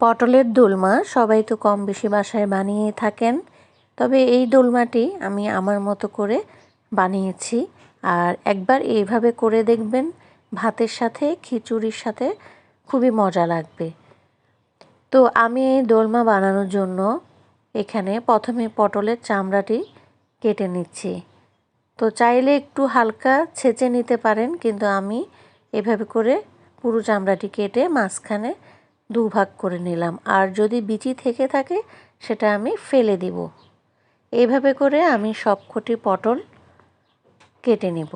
পটলের দোলমা সবাই তো কম বেশি বাসায় বানিয়ে থাকেন। তবে এই দোলমাটি আমি আমার মতো করে বানিয়েছি। আর একবার এইভাবে করে দেখবেন, ভাতের সাথে, খিচুড়ির সাথে খুবই মজা লাগবে। তো আমি এই দোলমা বানানোর জন্য এখানে প্রথমে পটলের চামড়াটি কেটে নিচ্ছি। তো চাইলে একটু হালকা ছেঁচে নিতে পারেন, কিন্তু আমি এভাবে করে পুরো চামড়াটি কেটে মাঝখানে দুভাগ করে নিলাম। আর যদি বিচি থেকে থাকে, সেটা আমি ফেলে দিব। এইভাবে করে আমি সবকটি পটল কেটে নিব।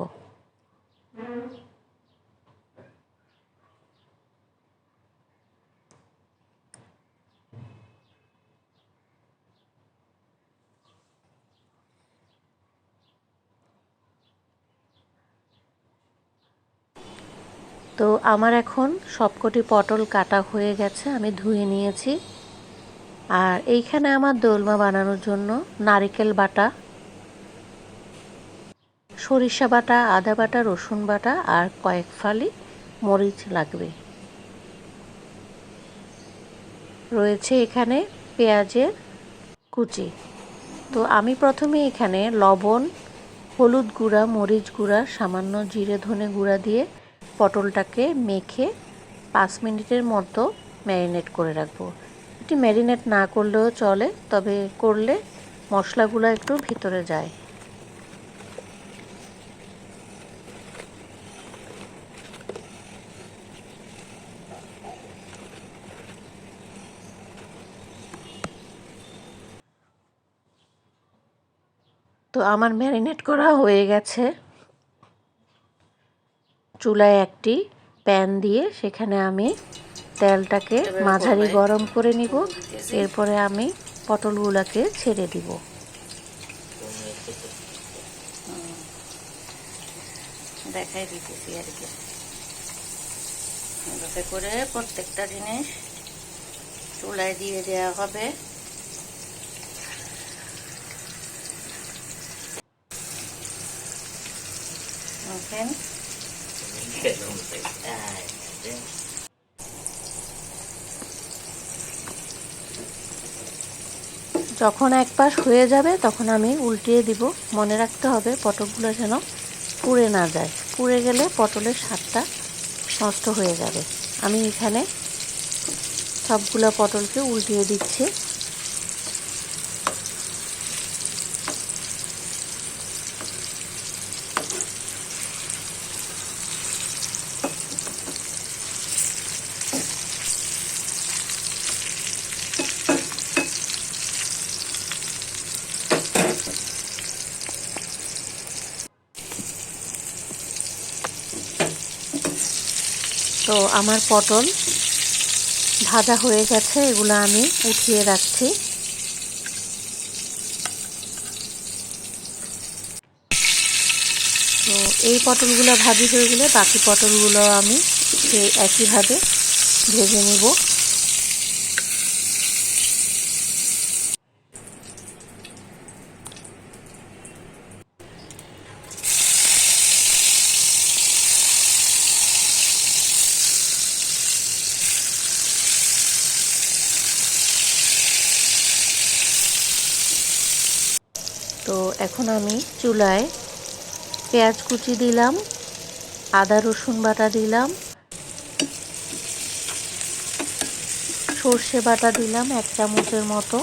তো আমার এখন সবকটি পটল কাটা হয়ে গেছে, আমি ধুয়ে নিয়েছি। আর এইখানে আমার দোলমা বানানোর জন্য নারিকেল বাটা, সরিষা বাটা, আদা বাটা, রসুন বাটা আর কয়েক ফালি মরিচ লাগবে। রয়েছে এখানে পেঁয়াজের কুচি। তো আমি প্রথমে এখানে লবণ, হলুদ গুঁড়া, মরিচ গুঁড়া, সামান্য জিরে ধনে গুঁড়া দিয়ে পটলটাকে মেখে পাঁচ মিনিটের মতো ম্যারিনেট করে রাখব। এটি ম্যারিনেট না করলেও চলে, তবে করলে মশলাগুলো একটু ভিতরে যায়। তো আমার ম্যারিনেট করা হয়ে গেছে। চুলায় একটি প্যান দিয়ে সেখানে আমি তেলটাকে মাঝারি গরম করে নিব। এরপরে আমি পটলগুলোকে ছেড়ে দিব। দেখাই দিতেছি আর কি। এভাবে করে প্রত্যেকটা জিনিস চুলায় দিয়ে দেওয়া হবে। দেখেন যখন এক পাশ হয়ে যাবে, তখন আমি উল্টিয়ে দিব। মনে রাখতে হবে পটলগুলো যেন পুড়ে না যায়। পুড়ে গেলে পটলের স্বাদটা নষ্ট হয়ে যাবে। আমি এখানে সবগুলো পটলকে উল্টিয়ে দিচ্ছি। তো আমার পটল ভাজা হয়ে গেছে, এগুলো আমি উঠিয়ে রাখছি। তো এই পটলগুলো ভাজি হয়ে গেলে বাকি পটলগুলো আমি একইভাবে ভেজে নিব তো এখন আমি চুলায় পেঁয়াজ কুচি দিলাম, আদা রসুন বাটা দিলাম, সর্ষে বাটা দিলাম এক চামচের মতো।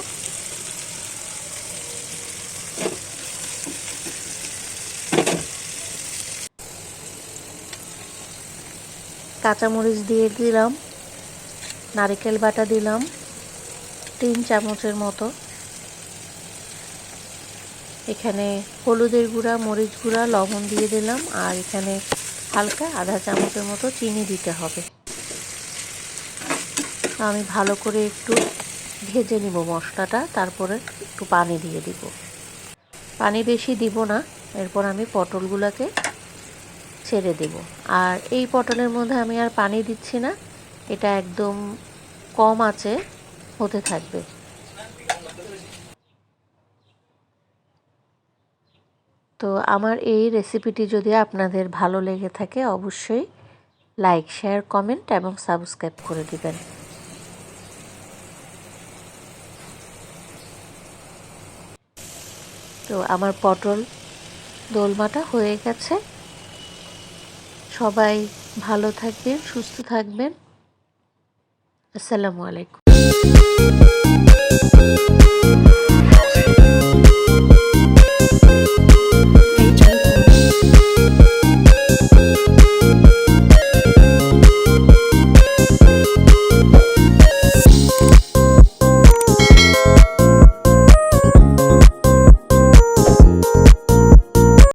কাঁচামরিচ দিয়ে দিলাম, নারিকেল বাটা দিলাম, তিন চামচের মতো। এখানে হলুদের গুঁড়া, মরিচ গুঁড়া, লবণ দিয়ে দিলাম। আর এখানে হালকা আধা চামচের মতো চিনি দিতে হবে। আমি ভালো করে একটু ভেজে নিব মশলাটা, তারপরে একটু পানি দিয়ে দিব। পানি বেশি দিব না, এরপর আমি পটলগুলোকে ছেড়ে দেব। আর এই পটলের মধ্যে আমি আর পানি দিচ্ছি না, এটা একদম কম আছে, হতে থাকবে। তো আমার এই রেসিপিটি যদি আপনাদের ভালো লেগে থাকে, অবশ্যই লাইক শেয়ার কমেন্ট এবং সাবস্ক্রাইব করে দিবেন। তো আমার পটল দোলমাটা হয়ে গেছে। সবাই ভালো থাকবেন, সুস্থ থাকবেন। আসসালামু আলাইকুম।